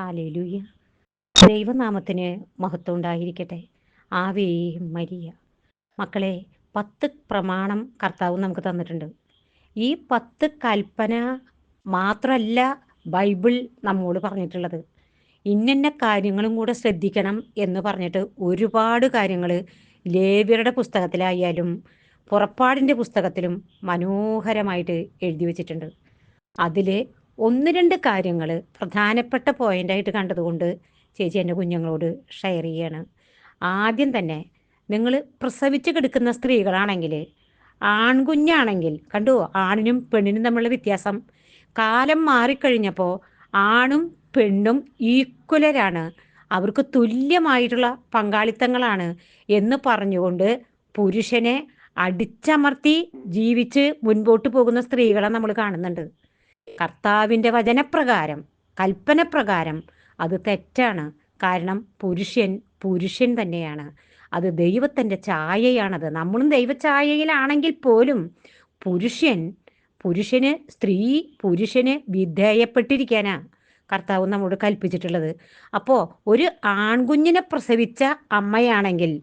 Hallelujah. ദൈവനാമത്തിന് മഹത്വം ഉണ്ടായിരിക്കട്ടെ. Ave Maria. മക്കളെ പത്ത് പ്രമാണം കർത്താവ് നമുക്ക് തന്നിട്ടുണ്ട്. ഈ പത്ത് കൽപ്പന മാത്രമല്ല ബൈബിൾ നമ്മോട് പറഞ്ഞിട്ടുള്ളത്. ഇന്നന്ന കാര്യങ്ങളും കൂടെ ശ്രദ്ധിക്കണം എന്ന് പറഞ്ഞിട്ട് ഒരുപാട് കാര്യങ്ങൾ ലേവ്യരുടെ പുസ്തകത്തിലായാലും പുറപ്പാടിന്റെ പുസ്തകത്തിലും മനോഹരമായിട്ട് എഴുതി വച്ചിട്ടുണ്ട്. അതിൽ ഒന്ന് രണ്ട് കാര്യങ്ങൾ പ്രധാനപ്പെട്ട പോയിന്റായിട്ട് കണ്ടതുകൊണ്ട് ചേച്ചി എന്റെ കുഞ്ഞുങ്ങളോട് ഷെയർ ചെയ്യാണ്. ആദ്യം തന്നെ നിങ്ങൾ പ്രസവിച്ച് കിടക്കുന്ന സ്ത്രീകളാണെങ്കിൽ ആൺകുഞ്ഞാണെങ്കിൽ കണ്ടു? ആണിനും പെണ്ണിനും തമ്മിലുള്ള വ്യത്യാസം. കാലം മാറിക്കഴിഞ്ഞപ്പോൾ ആണും പെണ്ണും ഈക്വലരാണ്. അവർക്ക് തുല്യമായിട്ടുള്ള പങ്കാളിത്തങ്ങളാണ് എന്ന് പറഞ്ഞുകൊണ്ട് പുരുഷനെ അടിച്ചമർത്തി ജീവിച്ച് മുൻപോട്ട് പോകുന്ന സ്ത്രീകളെ നമ്മൾ കാണുന്നുണ്ട്. കർത്താവിന്റെ വചനപ്രകാരം കൽപ്പനപ്രകാരം അത് തെറ്റാണ്. കാരണം പുരുഷൻ പുരുഷൻ തന്നെയാണ്. അത് ദൈവത്തിന്റെ ഛായയാണത്. നമ്മളും ദൈവഛായയിലാണെങ്കിൽ പോലും പുരുഷൻ പുരുഷന് സ്ത്രീ പുരുഷന് വിധേയപ്പെട്ടിരിക്കാനാ കർത്താവ് നമ്മോട് കൽപ്പിച്ചിട്ടുള്ളത്. അപ്പോൾ ഒരു ആൺകുഞ്ഞിനെ പ്രസവിച്ച അമ്മയാണെങ്കിൽ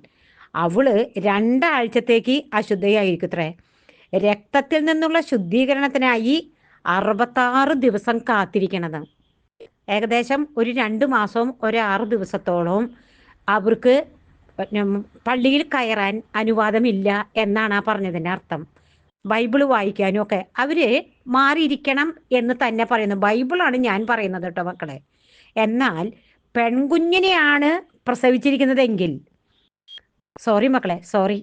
അവൾ രണ്ടാഴ്ചത്തേക്ക് അശുദ്ധയായിരിക്കത്രേ. രക്തത്തിൽ നിന്നുള്ള ശുദ്ധീകരണത്തിനായി അറുപത്താറ് ദിവസം കാത്തിരിക്കണത്. ഏകദേശം ഒരു രണ്ട് മാസവും ഒരു ആറ് ദിവസത്തോളവും അവർക്ക് പള്ളിയിൽ കയറാൻ അനുവാദമില്ല എന്നാണ് ആ പറഞ്ഞതിന്റെ അർത്ഥം. ബൈബിൾ വായിക്കാനും ഒക്കെ അവർ മാറിയിരിക്കണം എന്ന് തന്നെ പറയുന്നു. ബൈബിളാണ് ഞാൻ പറയുന്നത് കേട്ടോ മക്കളെ. എന്നാൽ പെൺകുഞ്ഞിനെയാണ് പ്രസവിച്ചിരിക്കുന്നതെങ്കിൽ സോറി മക്കളെ സോറി.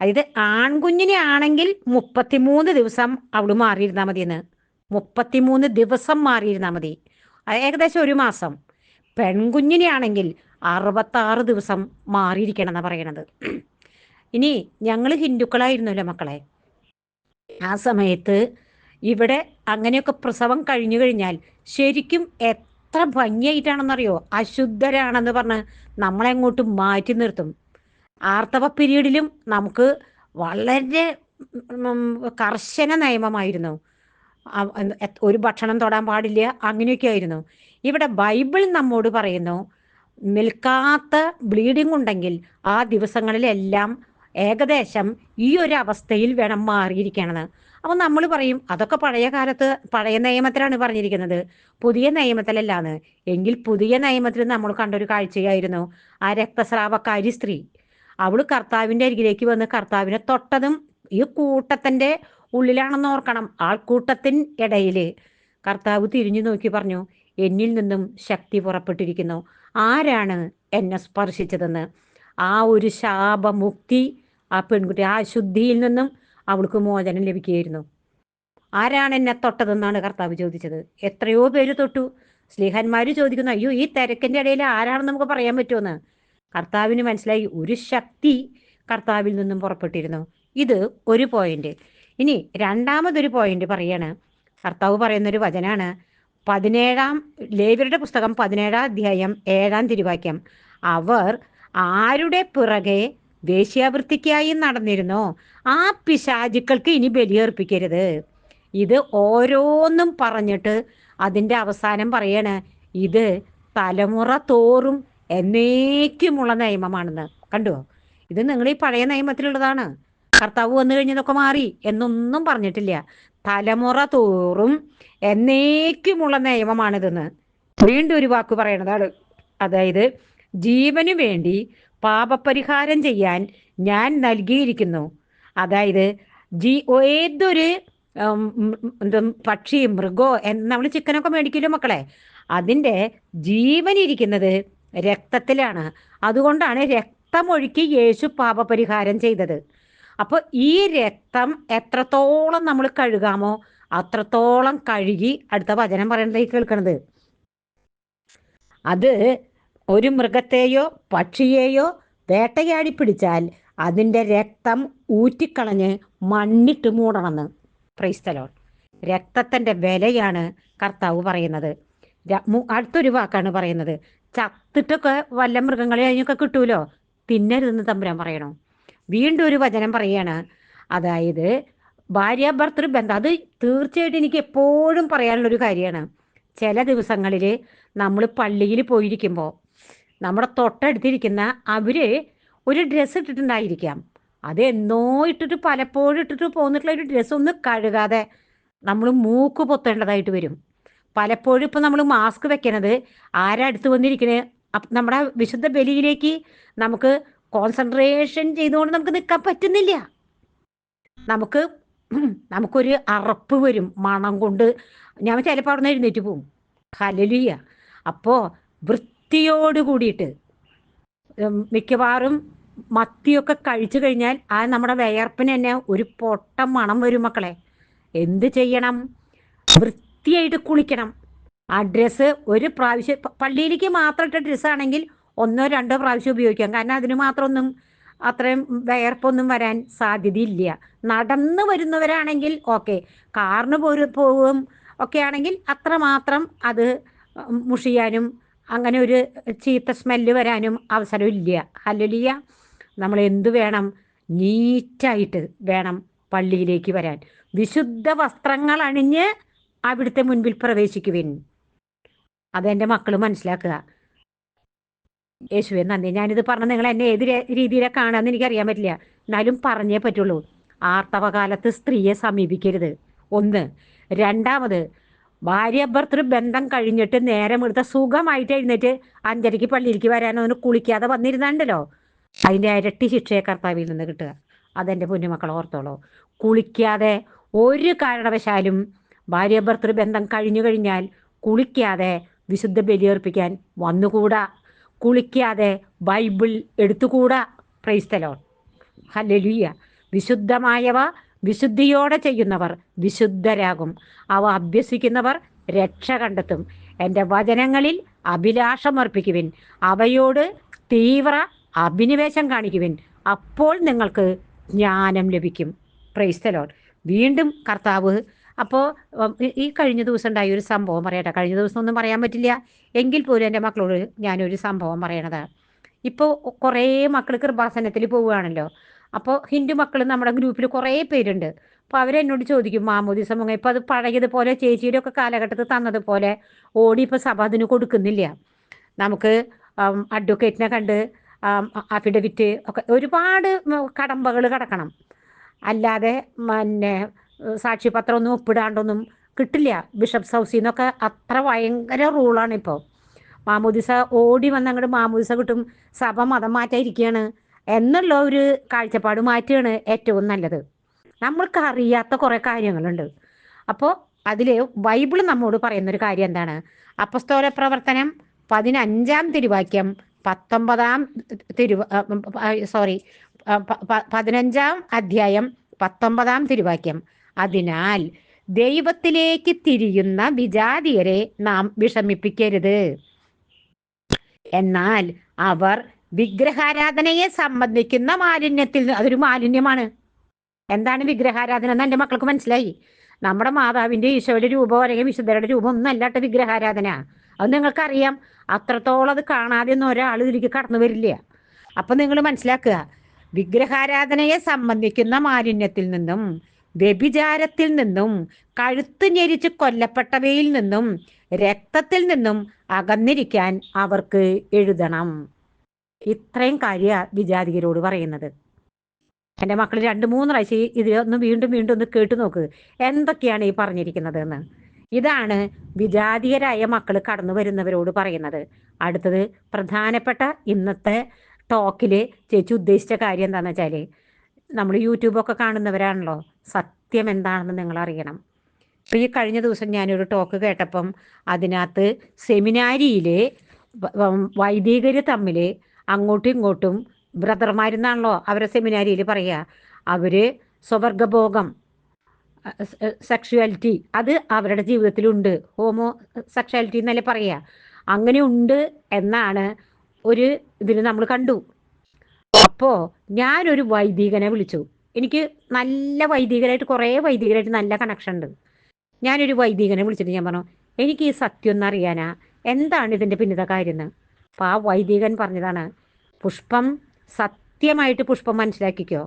അതായത് ആൺകുഞ്ഞിനെ ആണെങ്കിൽ മുപ്പത്തിമൂന്ന് ദിവസം അവൾ മാറിയിരുന്നാൽ മതിയെന്ന്. മുപ്പത്തിമൂന്ന് ദിവസം മാറിയിരുന്നാൽ മതി. ഏകദേശം ഒരു മാസം. പെൺകുഞ്ഞിനെയാണെങ്കിൽ അറുപത്താറ് ദിവസം മാറിയിരിക്കണം എന്നാണ് പറയണത്. ഇനി ഞങ്ങൾ ഹിന്ദുക്കളായിരുന്നല്ലോ മക്കളെ. ആ സമയത്ത് ഇവിടെ അങ്ങനെയൊക്കെ പ്രസവം കഴിഞ്ഞു കഴിഞ്ഞാൽ ശരിക്കും എത്ര ഭംഗിയായിട്ടാണെന്നറിയോ? അശുദ്ധരാണെന്ന് പറഞ്ഞ് നമ്മളെങ്ങോട്ട് മാറ്റി നിർത്തും. ആർത്തവ പീരീഡിലും നമുക്ക് വളരെ കർശന നിയമമായിരുന്നു. ഒരു ഭക്ഷണം തൊടാൻ പാടില്ല അങ്ങനെയൊക്കെ ആയിരുന്നു. ഇവിടെ ബൈബിൾ നമ്മോട് പറയുന്നു നിൽക്കാത്ത ബ്ലീഡിംഗ് ഉണ്ടെങ്കിൽ ആ ദിവസങ്ങളിലെല്ലാം ഏകദേശം ഈ ഒരു അവസ്ഥയിൽ വേണം മാറിയിരിക്കണത് അപ്പോൾ നമ്മൾ പറയും അതൊക്കെ പഴയ കാലത്ത് പഴയ നിയമത്തിലാണ് പറഞ്ഞിരിക്കുന്നത്. പുതിയ നിയമത്തിലല്ലാന്ന്. എങ്കിൽ പുതിയ നിയമത്തിൽ നമ്മൾ കണ്ടൊരു കാഴ്ചയായിരുന്നു ആ രക്തസ്രാവക്കാരി സ്ത്രീ. അവൾ കർത്താവിന്റെ അരികിലേക്ക് വന്ന് കർത്താവിനെ തൊട്ടതും ഈ കൂട്ടത്തിന്റെ ഉള്ളിലാണെന്ന് ഓർക്കണം. ആൾക്കൂട്ടത്തിൻ ഇടയിൽ കർത്താവ് തിരിഞ്ഞു നോക്കി പറഞ്ഞു എന്നിൽ നിന്നും ശക്തി പുറപ്പെട്ടിരിക്കുന്നു. ആരാണ് എന്നെ സ്പർശിച്ചതെന്ന്? ആ ഒരു ശാപമുക്തി ആ പെൺകുട്ടി ആ ശുദ്ധിയിൽ നിന്നും അവൾക്ക് മോചനം ലഭിക്കുകയായിരുന്നു. ആരാണ് എന്നെ തൊട്ടതെന്നാണ് കർത്താവ് ചോദിച്ചത്. എത്രയോ പേര് തൊട്ടു. സ്ലീഹന്മാർ ചോദിക്കുന്നു അയ്യോ ഈ തിരക്കിന്റെ ഇടയിൽ ആരാണെന്ന് നമുക്ക് പറയാൻ പറ്റുമെന്ന് കർത്താവിന് മനസ്സിലായി ഒരു ശക്തി കർത്താവിൽ നിന്നും പുറപ്പെട്ടിരുന്നു. ഇത് ഒരു പോയിന്റ് ഇനി രണ്ടാമതൊരു പോയിന്റ് പറയാണ്. കർത്താവ് പറയുന്നൊരു വചനാണ്. പതിനേഴാം ലേവരുടെ പുസ്തകം പതിനേഴാം അധ്യായം ഏഴാം തിരുവാക്യം. അവർ ആരുടെ പിറകെ വേശ്യാവൃത്തിക്കായി നടന്നിരുന്നോ? ആ പിശാചുക്കൾക്ക് ഇനി ബലിയർപ്പിക്കരുത്. ഇത് ഓരോന്നും പറഞ്ഞിട്ട് അതിന്റെ അവസാനം പറയാണ് ഇത് തലമുറ തോറും എന്നേക്കുമുള്ള നിയമമാണെന്ന്. കണ്ടുവോ ഇത് നിങ്ങൾ ഈ പഴയ നിയമത്തിലുള്ളതാണ്. കർത്താവ് വന്നു കഴിഞ്ഞതൊക്കെ മാറി എന്നൊന്നും പറഞ്ഞിട്ടില്ല. തലമുറ തോറും എന്നേക്കുമുള്ള നിയമമാണിതെന്ന് വീണ്ടും ഒരു വാക്ക് പറയണതാണ്. അതായത് ജീവനു വേണ്ടി പാപപരിഹാരം ചെയ്യാൻ ഞാൻ നൽകിയിരിക്കുന്നു. അതായത് ജീ ഏതൊരു പക്ഷി മൃഗോ നമ്മൾ ചിക്കനൊക്കെ മേടിക്കില്ലോ മക്കളെ? അതിന്റെ ജീവൻ ഇരിക്കുന്നത് രക്തത്തിലാണ്. അതുകൊണ്ടാണ് രക്തമൊഴുക്കി യേശു പാപപരിഹാരം ചെയ്തത്. അപ്പോൾ ഈ രക്തം എത്രത്തോളം നമ്മൾ കഴുകാമോ അത്രത്തോളം കഴുകി അടുത്ത വചനം പറയുന്നത് കേൾക്കണത്. അത് ഒരു മൃഗത്തെയോ പക്ഷിയെയോ വേട്ടയാടി പിടിച്ചാൽ അതിന്റെ രക്തം ഊറ്റിക്കളഞ്ഞ് മണ്ണിട്ട് മൂടണമെന്ന്. ക്രൈസ്തലോൺ രക്തത്തിന്റെ വിലയാണ് കർത്താവ് പറയുന്നത്. അടുത്തൊരു വാക്കാണ് പറയുന്നത്. ചത്തിട്ടൊക്കെ വല്ല മൃഗങ്ങളെ അതിനൊക്കെ കിട്ടൂലോ? തിന്നരുതെന്ന് തമ്പുരാൻ പറയണോ. വീണ്ടും ഒരു വചനം പറയാണ് അതായത് ഭാര്യ ഭർത്തൃ ബന്ധം. അത് തീർച്ചയായിട്ടും എനിക്ക് എപ്പോഴും പറയാനുള്ളൊരു കാര്യമാണ്. ചില ദിവസങ്ങളിൽ നമ്മൾ പള്ളിയിൽ പോയിരിക്കുമ്പോൾ നമ്മുടെ തൊട്ടടുത്തിരിക്കുന്ന അവർ ഒരു ഡ്രസ്സ് ഇട്ടിട്ടുണ്ടായിരിക്കാം. അത് എന്നോ ഇട്ടിട്ട് പലപ്പോഴും ഇട്ടിട്ട് പോന്നിട്ടുള്ള ഒരു ഡ്രസ്സ് ഒന്ന് കഴുകാതെ നമ്മൾ മൂക്ക് പൊത്തേണ്ടതായിട്ട് വരും. പലപ്പോഴും ഇപ്പം നമ്മൾ മാസ്ക് വെക്കണത് ആരാ അടുത്ത് വന്നിരിക്കണേ? നമ്മുടെ വിശുദ്ധ ബലിയിലേക്ക് നമുക്ക് കോൺസെൻട്രേഷൻ ചെയ്തുകൊണ്ട് നമുക്ക് നിൽക്കാൻ പറ്റുന്നില്ല. നമുക്ക് നമുക്കൊരു അറപ്പ് വരും. മണം കൊണ്ട് ഞാൻ ചിലപ്പോൾ അവിടെ നിന്ന് എഴുന്നേറ്റ് പോവും. ഹലലിയ അപ്പോൾ വൃത്തിയോട് കൂടിയിട്ട് മിക്കവാറും മത്തിയൊക്കെ കഴിച്ചു കഴിഞ്ഞാൽ ആ നമ്മുടെ വിയർപ്പിന് തന്നെ ഒരു പൊട്ട മണം വരും മക്കളെ. എന്ത് ചെയ്യണം? വൃത്തിയായിട്ട് കുളിക്കണം. ആ ഡ്രസ്സ് ഒരു പ്രാവശ്യം പള്ളിയിലേക്ക് മാത്രം ഇട്ട ഡ്രസ്സാണെങ്കിൽ ഒന്നോ രണ്ടോ പ്രാവശ്യം ഉപയോഗിക്കാം. കാരണം അതിന് മാത്രമൊന്നും അത്രയും വയർപ്പൊന്നും വരാൻ സാധ്യതയില്ല. നടന്നു വരുന്നവരാണെങ്കിൽ ഓക്കെ. കാറിന് പോരു പോവും ഒക്കെ ആണെങ്കിൽ അത്രമാത്രം അത് മുഷിയാനും അങ്ങനെ ഒരു ചീത്ത സ്മെല്ല് വരാനും അവസരമില്ല. ഹല്ലലിയ നമ്മൾ എന്തു വേണം? നീറ്റായിട്ട് വേണം പള്ളിയിലേക്ക് വരാൻ. വിശുദ്ധ വസ്ത്രങ്ങൾ അണിഞ്ഞ് അവിടുത്തെ മുൻപിൽ പ്രവേശിക്കുവിൻ. അതെന്റെ മക്കൾ മനസ്സിലാക്കുക. യേശുവെ നന്ദി. ഞാനിത് പറഞ്ഞ നിങ്ങൾ എന്നെ ഏത് രീതിയിലാണ് കാണാമെന്ന് എനിക്കറിയാൻ പറ്റില്ല. എന്നാലും പറഞ്ഞേ പറ്റുള്ളൂ. ആർത്തവകാലത്ത് സ്ത്രീയെ സമീപിക്കരുത്. ഒന്ന്. രണ്ടാമത് ഭാര്യ ഭർത്തൃ ബന്ധം കഴിഞ്ഞിട്ട് നേരം എടുത്ത സുഖമായിട്ട് എഴുന്നേറ്റ് അഞ്ചരയ്ക്ക് പള്ളിയിലേക്ക് വരാനൊന്ന് കുളിക്കാതെ വന്നിരുന്നുണ്ടല്ലോ. അതിന്റെ ഇരട്ടി ശിക്ഷയെ കർത്താവിൽ നിന്ന് കിട്ടുക. അതെന്റെ പൊന്നുമക്കൾ ഓർത്തോളൂ. കുളിക്കാതെ ഒരു കാരണവശാലും ഭാര്യ ഭർത്തൃ ബന്ധം കഴിഞ്ഞു കഴിഞ്ഞാൽ കുളിക്കാതെ വിശുദ്ധ ബലിയർപ്പിക്കാൻ വന്നുകൂടാ. കുളിക്കാതെ ബൈബിൾ എടുത്തുകൂടാ? പ്രൈസ്തലോൺ ഹല്ലുയ്യ വിശുദ്ധമായവ വിശുദ്ധിയോടെ ചെയ്യുന്നവർ വിശുദ്ധരാകും. അവ അഭ്യസിക്കുന്നവർ രക്ഷ കണ്ടെത്തും. എന്റെ വചനങ്ങളിൽ അഭിലാഷമർപ്പിക്കുവിൻ അവയോട് തീവ്ര അഭിനിവേശം കാണിക്കുവിൻ. അപ്പോൾ നിങ്ങൾക്ക് ജ്ഞാനം ലഭിക്കും. പ്രൈസ്തലോൺ വീണ്ടും കർത്താവ് അപ്പോൾ ഈ കഴിഞ്ഞ ദിവസം ഉണ്ടായ ഒരു സംഭവം പറയട്ടെ കഴിഞ്ഞ ദിവസം ഒന്നും പറയാൻ പറ്റില്ല. എങ്കിൽ പോലും എന്റെ മക്കളോട് ഞാനൊരു സംഭവം പറയണത്. ഇപ്പോൾ കുറേ മക്കൾ കൃപാസനത്തിൽ പോവുകയാണല്ലോ. അപ്പോൾ ഹിന്ദു മക്കൾ നമ്മുടെ ഗ്രൂപ്പിൽ കുറേ പേരുണ്ട്. അപ്പോൾ അവരെന്നോട് ചോദിക്കും മാമോദി സമൂഹം ഇപ്പോൾ അത് പഴയതുപോലെ ചേച്ചിയുടെ ഒക്കെ കാലഘട്ടത്തിൽ തന്നതുപോലെ ഓടി ഇപ്പോൾ സഭ അതിന് കൊടുക്കുന്നില്ല. നമുക്ക് അഡ്വക്കേറ്റിനെ കണ്ട് അഫിഡവിറ്റ് ഒക്കെ ഒരുപാട് കടമ്പകൾ കടക്കണം. അല്ലാതെ പിന്നെ സാക്ഷ്യപത്രമൊന്നും ഒപ്പിടാണ്ടൊന്നും കിട്ടില്ല. ബിഷപ്സ് ഹൗസിൽ നിന്നൊക്കെ അത്ര ഭയങ്കര റൂളാണ് ഇപ്പോൾ മാമോദിസ ഓടി വന്ന് അങ്ങോട്ട് മാമോദിസ കിട്ടും സഭ മതം മാറ്റാതിരിക്കുകയാണ് എന്നുള്ള ഒരു കാഴ്ചപ്പാട് മാറ്റുകയാണ് ഏറ്റവും നല്ലത്. നമ്മൾക്ക് അറിയാത്ത കുറേ കാര്യങ്ങളുണ്ട്. അപ്പോൾ അതിൽ ബൈബിൾ നമ്മോട് പറയുന്നൊരു കാര്യം എന്താണ്? അപ്പസ്തോല പ്രവർത്തനം പതിനഞ്ചാം തിരുവാക്യം പത്തൊമ്പതാം തിരു സോറി പതിനഞ്ചാം അധ്യായം പത്തൊമ്പതാം തിരുവാക്യം. അതിനാൽ ദൈവത്തിലേക്ക് തിരിയുന്ന വിജാതിയരെ നാം വിഷമിപ്പിക്കരുത്. എന്നാൽ അവർ വിഗ്രഹാരാധനയെ സംബന്ധിക്കുന്ന മാലിന്യത്തിൽ അതൊരു മാലിന്യമാണ്. എന്താണ് വിഗ്രഹാരാധന എന്ന് എന്റെ മക്കൾക്ക് മനസ്സിലായി. നമ്മുടെ മാതാവിന്റെ ഈശോയുടെ രൂപം അല്ലെങ്കിൽ വിശുദ്ധരുടെ രൂപം ഒന്നും അല്ലാത്ത വിഗ്രഹാരാധന. അത് നിങ്ങൾക്കറിയാം. അത്രത്തോളം അത് കാണാതെ ഒന്നും ഒരാൾ ഇതിലേക്ക് കടന്നു വരില്ല. അപ്പം നിങ്ങൾ മനസ്സിലാക്കുക വിഗ്രഹാരാധനയെ സംബന്ധിക്കുന്ന മാലിന്യത്തിൽ നിന്നും വ്യഭിചാരത്തിൽ നിന്നും കഴുത്ത് ഞെരിച്ച് കൊല്ലപ്പെട്ടവയിൽ നിന്നും രക്തത്തിൽ നിന്നും അകന്നിരിക്കാൻ അവർക്ക് എഴുതണം. ഇത്രയും കാര്യ വിജാതികരോട് പറയുന്നത്. എന്റെ മക്കൾ രണ്ട് മൂന്ന് പ്രാവശ്യം ഇതിലൊന്ന് വീണ്ടും വീണ്ടും ഒന്ന് കേട്ടു നോക്ക്. എന്തൊക്കെയാണ് ഈ പറഞ്ഞിരിക്കുന്നത് എന്ന് ഇതാണ് വിജാതീയരായ മക്കൾ കടന്നു വരുന്നവരോട് പറയുന്നത്. അടുത്തത് പ്രധാനപ്പെട്ട ഇന്നത്തെ ടോക്കിൽ ചേച്ചി ഉദ്ദേശിച്ച കാര്യം എന്താണെന്ന് വെച്ചാൽ നമ്മൾ യൂട്യൂബൊക്കെ കാണുന്നവരാണല്ലോ. സത്യം എന്താണെന്ന് നിങ്ങൾ അറിയണം ഇപ്പം ഈ കഴിഞ്ഞ ദിവസം ഞാനൊരു ടോക്ക് കേട്ടപ്പം അതിനകത്ത് സെമിനാരിയിൽ വൈദികർ തമ്മിൽ അങ്ങോട്ടും ഇങ്ങോട്ടും ബ്രദർമാരെന്നാണല്ലോ അവരെ സെമിനാരിയിൽ പറയുക. അവർ സ്വവർഗഭോഗം സെക്ഷുവാലിറ്റി അത് അവരുടെ ജീവിതത്തിലുണ്ട്. ഹോമോ സെക്ഷുവാലിറ്റി എന്നല്ലേ പറയുക. അങ്ങനെ ഉണ്ട് എന്നാണ് ഒരു ഇതിൽ നമ്മൾ കണ്ടു. അപ്പോൾ ഞാനൊരു വൈദികനെ വിളിച്ചു. എനിക്ക് നല്ല വൈദികരായിട്ട് കുറേ വൈദികരായിട്ട് നല്ല കണക്ഷൻ ഉണ്ട്. ഞാനൊരു വൈദികനെ വിളിച്ചിട്ട് ഞാൻ പറഞ്ഞു എനിക്ക് ഈ സത്യം ഒന്ന് അറിയാനാ. എന്താണ് ഇതിന്റെ പിന്നിത കാര്യം എന്ന്? അപ്പോൾ ആ വൈദികൻ പറഞ്ഞതാണ് പുഷ്പം സത്യമായിട്ട് പുഷ്പം മനസ്സിലാക്കിക്കോ.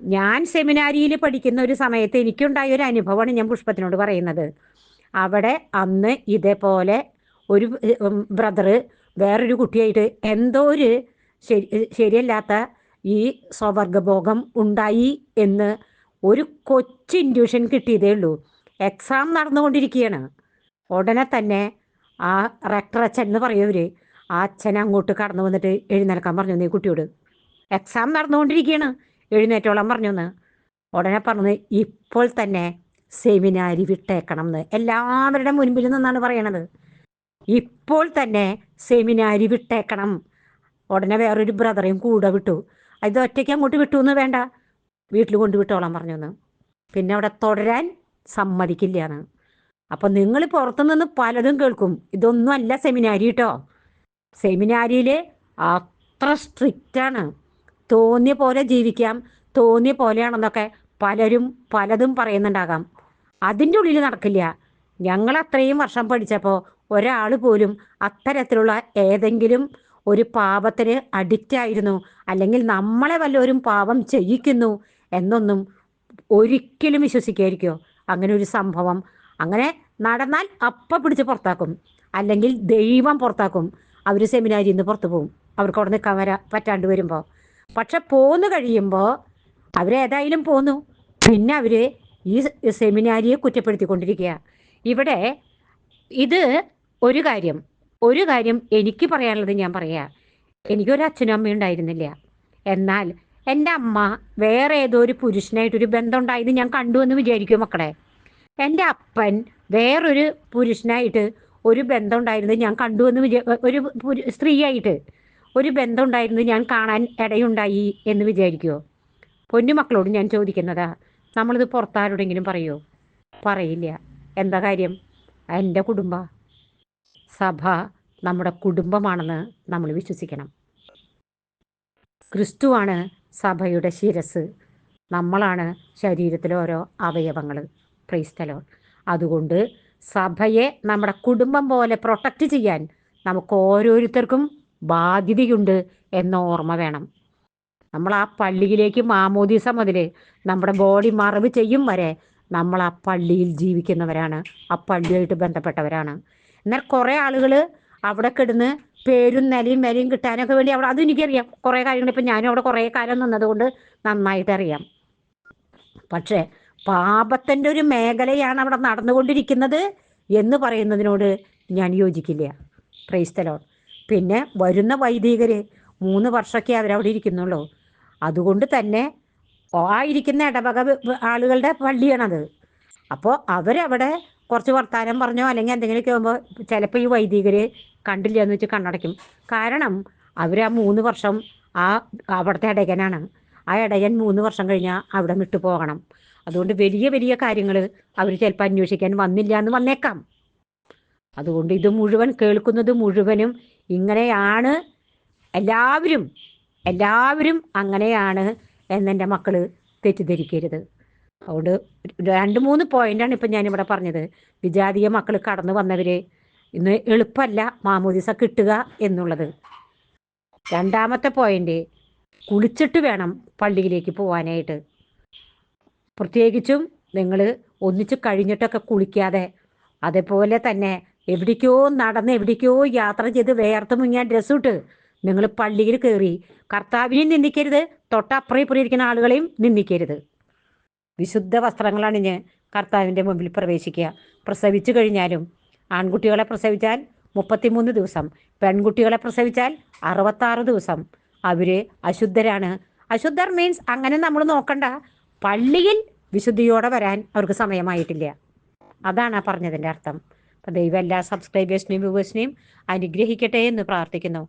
ഞാൻ സെമിനാരിയിൽ പഠിക്കുന്ന ഒരു സമയത്ത് എനിക്കുണ്ടായ ഒരു അനുഭവമാണ് ഞാൻ പുഷ്പത്തിനോട് പറയുന്നത്. അവിടെ അന്ന് ഇതേപോലെ ഒരു ബ്രദറ് വേറൊരു കുട്ടിയായിട്ട് എന്തോ ഒരു ശരി ശരിയല്ലാത്ത ഈ സ്വവർഗഭോഗം ഉണ്ടായി എന്ന് ഒരു കൊച്ചു ഇൻഡ്യൂഷൻ കിട്ടിയതേ ഉള്ളൂ. എക്സാം നടന്നുകൊണ്ടിരിക്കുകയാണ്. ഉടനെ തന്നെ ആ റെക്ടർ അച്ഛൻ എന്ന് പറയവർ ആ അച്ഛൻ അങ്ങോട്ട് കടന്നു വന്നിട്ട് എഴുന്നേൽക്കാൻ പറഞ്ഞു നീ കുട്ടിയോട്. എക്സാം നടന്നുകൊണ്ടിരിക്കുകയാണ്. എഴുന്നേറ്റോളം പറഞ്ഞു എന്ന് ഉടനെ പറഞ്ഞ് ഇപ്പോൾ തന്നെ സെമിനാരി വിട്ടേക്കണം എന്ന്. എല്ലാവരുടെ മുൻപിൽ നിന്നാണ് പറയണത്. ഇപ്പോൾ തന്നെ സെമിനാരി വിട്ടേക്കണം. ഉടനെ വേറൊരു ബ്രദറേയും കൂടെ വിട്ടു. ഇത് ഒറ്റയ്ക്ക് അങ്ങോട്ട് വിട്ടു എന്ന് വേണ്ട. വീട്ടിൽ കൊണ്ട് പറഞ്ഞു എന്ന് പിന്നെ അവിടെ തുടരാൻ സമ്മതിക്കില്ല എന്ന് അപ്പം നിങ്ങൾ പുറത്തുനിന്ന് പലതും കേൾക്കും. ഇതൊന്നും അല്ല സെമിനാരി കേട്ടോ സെമിനാരിയിൽ അത്ര സ്ട്രിക്റ്റാണ് തോന്നിയ പോലെ ജീവിക്കാം തോന്നിയ പോലെയാണെന്നൊക്കെ പലരും പലതും പറയുന്നുണ്ടാകാം. അതിന്റെ ഉള്ളിൽ നടക്കില്ല. ഞങ്ങൾ അത്രയും വർഷം പഠിച്ചപ്പോൾ ഒരാൾ പോലും അത്തരത്തിലുള്ള ഏതെങ്കിലും ഒരു പാപത്തിന് അഡിക്റ്റ് ആയിരുന്നു. അല്ലെങ്കിൽ നമ്മളെ വല്ലവരും പാപം ചെയ്യിക്കുന്നു എന്നൊന്നും ഒരിക്കലും വിശ്വസിക്കായിരിക്കോ അങ്ങനെ ഒരു സംഭവം. അങ്ങനെ നടന്നാൽ അപ്പ പിടിച്ച് പുറത്താക്കും. അല്ലെങ്കിൽ ദൈവം പുറത്താക്കും. അവർ സെമിനാരിയിൽ നിന്ന് പുറത്തു പോകും അവർക്ക് അവിടെ നിൽക്കാൻ വരാ പറ്റാണ്ട് വരുമ്പോൾ പക്ഷെ പോന്നു കഴിയുമ്പോൾ അവരേതായാലും പോന്നു. പിന്നെ അവർ ഈ സെമിനാരിയെ കുറ്റപ്പെടുത്തിക്കൊണ്ടിരിക്കുക ഇവിടെ ഇത് ഒരു കാര്യം. ഒരു കാര്യം എനിക്ക് പറയാനുള്ളത് ഞാൻ പറയാം. എനിക്കൊരു അച്ഛനും അമ്മയും ഉണ്ടായിരുന്നില്ല. എന്നാൽ എന്റെ അമ്മ വേറെ ഏതോ ഒരു പുരുഷനായിട്ടൊരു ബന്ധം ഉണ്ടായത് ഞാൻ കണ്ടു എന്ന് വിചാരിക്കും മക്കളെ? എന്റെ അപ്പൻ വേറൊരു പുരുഷനായിട്ട് ഒരു ബന്ധം ഉണ്ടായിരുന്നത് ഞാൻ കണ്ടു എന്ന് വിചാ ഒരു സ്ത്രീയായിട്ട് ഒരു ബന്ധം ഉണ്ടായിരുന്നത് ഞാൻ കാണാൻ ഇടയുണ്ടായി എന്ന് വിചാരിക്കുമോ പൊന്നുമക്കളോട് ഞാൻ ചോദിക്കുന്നതാ. നമ്മളിത് പുറത്താരോടെങ്കിലും പറയുമോ പറയില്ല. എന്താ കാര്യം? എന്റെ കുടുംബ സഭ നമ്മുടെ കുടുംബമാണെന്ന് നമ്മൾ വിശ്വസിക്കണം. ക്രിസ്തുവാണ് സഭയുടെ ശിരസ്. നമ്മളാണ് ശരീരത്തിലെ ഓരോ അവയവങ്ങൾ ക്രൈസ്തലോ അതുകൊണ്ട് സഭയെ നമ്മുടെ കുടുംബം പോലെ പ്രൊട്ടക്റ്റ് ചെയ്യാൻ നമുക്ക് ഓരോരുത്തർക്കും ബാധ്യതയുണ്ട് എന്ന ഓർമ്മ വേണം. നമ്മൾ ആ പള്ളിയിലേക്ക് മാമോദീസ മുതൽ നമ്മുടെ ബോഡി മറവ് ചെയ്യും വരെ നമ്മൾ ആ പള്ളിയിൽ ജീവിക്കുന്നവരാണ്. ആ പള്ളിയായിട്ട് ബന്ധപ്പെട്ടവരാണ്. എന്നാൽ കുറേ ആളുകൾ അവിടെ കിടന്ന് പേരും നിലയും വിലയും കിട്ടാനൊക്കെ വേണ്ടി അവിടെ അതും എനിക്കറിയാം. കുറേ കാര്യങ്ങൾ ഇപ്പം ഞാനും അവിടെ കുറേ കാലം നിന്നതുകൊണ്ട് നന്നായിട്ടറിയാം. പക്ഷേ പാപത്തിന്റെ ഒരു മേഖലയാണ് അവിടെ നടന്നുകൊണ്ടിരിക്കുന്നത് എന്ന് പറയുന്നതിനോട് ഞാൻ യോജിക്കില്ല. ക്രൈസ്തലോ പിന്നെ വരുന്ന വൈദികർ മൂന്ന് വർഷമൊക്കെ അവരവിടെ ഇരിക്കുന്നുള്ളൂ. അതുകൊണ്ട് തന്നെ ആയിരിക്കുന്ന ഇടവക ആളുകളുടെ പള്ളിയാണത്. അപ്പോൾ അവരവിടെ കുറച്ച് വർത്താനം പറഞ്ഞോ അല്ലെങ്കിൽ എന്തെങ്കിലുമൊക്കെ ആകുമ്പോൾ ചിലപ്പോൾ ഈ വൈദികർ കണ്ടില്ല എന്ന് വെച്ച് കണ്ണടയ്ക്കും. കാരണം അവർ ആ മൂന്ന് വർഷം ആ അവിടുത്തെ ഇടകനാണ് ആ ഇടയൻ മൂന്ന് വർഷം കഴിഞ്ഞാൽ അവിടെ വിട്ടു പോകണം. അതുകൊണ്ട് വലിയ വലിയ കാര്യങ്ങൾ അവർ ചിലപ്പോൾ അന്വേഷിക്കാൻ വന്നില്ല എന്ന് വന്നേക്കാം. അതുകൊണ്ട് ഇത് മുഴുവൻ കേൾക്കുന്നത് മുഴുവനും ഇങ്ങനെയാണ്. എല്ലാവരും എല്ലാവരും അങ്ങനെയാണ് എന്നെന്റെ മക്കൾ തെറ്റിദ്ധരിക്കരുത്. അതുകൊണ്ട് രണ്ട് മൂന്ന് പോയിന്റാണ് ഇപ്പം ഞാനിവിടെ പറഞ്ഞത്. വിജാതീയ മക്കൾ കടന്നു വന്നവർ ഇന്ന് എളുപ്പമല്ല മാമോദിസ കിട്ടുക എന്നുള്ളത്. രണ്ടാമത്തെ പോയിന്റ് കുളിച്ചിട്ട് വേണം പള്ളിയിലേക്ക് പോവാനായിട്ട്. പ്രത്യേകിച്ചും നിങ്ങൾ ഒന്നിച്ച് കഴിഞ്ഞിട്ടൊക്കെ കുളിക്കാതെ അതേപോലെ തന്നെ എവിടേക്കോ നടന്ന് എവിടേക്കോ യാത്ര ചെയ്ത് വേർത്ത് മുങ്ങിയ ഡ്രസ്സ് ഇട്ട് നിങ്ങൾ പള്ളിയിൽ കയറി കർത്താവിനെയും നിന്ദിക്കരുത് തൊട്ടപ്പുറം ഇപ്പുറം ഇരിക്കുന്ന ആളുകളെയും നിന്ദിക്കരുത്. വിശുദ്ധ വസ്ത്രങ്ങൾ അണിഞ്ഞ് കർത്താവിന്റെ മുമ്പിൽ പ്രവേശിക്കുക. പ്രസവിച്ചു കഴിഞ്ഞാലും ആൺകുട്ടികളെ പ്രസവിച്ചാൽ മുപ്പത്തിമൂന്ന് ദിവസം പെൺകുട്ടികളെ പ്രസവിച്ചാൽ അറുപത്താറ് ദിവസം. അവർ അശുദ്ധരാണ്. അശുദ്ധർ മീൻസ് അങ്ങനെ നമ്മൾ നോക്കണ്ട. പള്ളിയിൽ വിശുദ്ധിയോടെ വരാൻ അവർക്ക് സമയമായിട്ടില്ല. അതാണ് ആ പറഞ്ഞതിന്റെ അർത്ഥം. അപ്പം ദൈവം എല്ലാ സബ്സ്ക്രൈബേഴ്സിനെയും വ്യൂവേഴ്സിനെയും അനുഗ്രഹിക്കട്ടെ എന്ന് പ്രാർത്ഥിക്കുന്നു.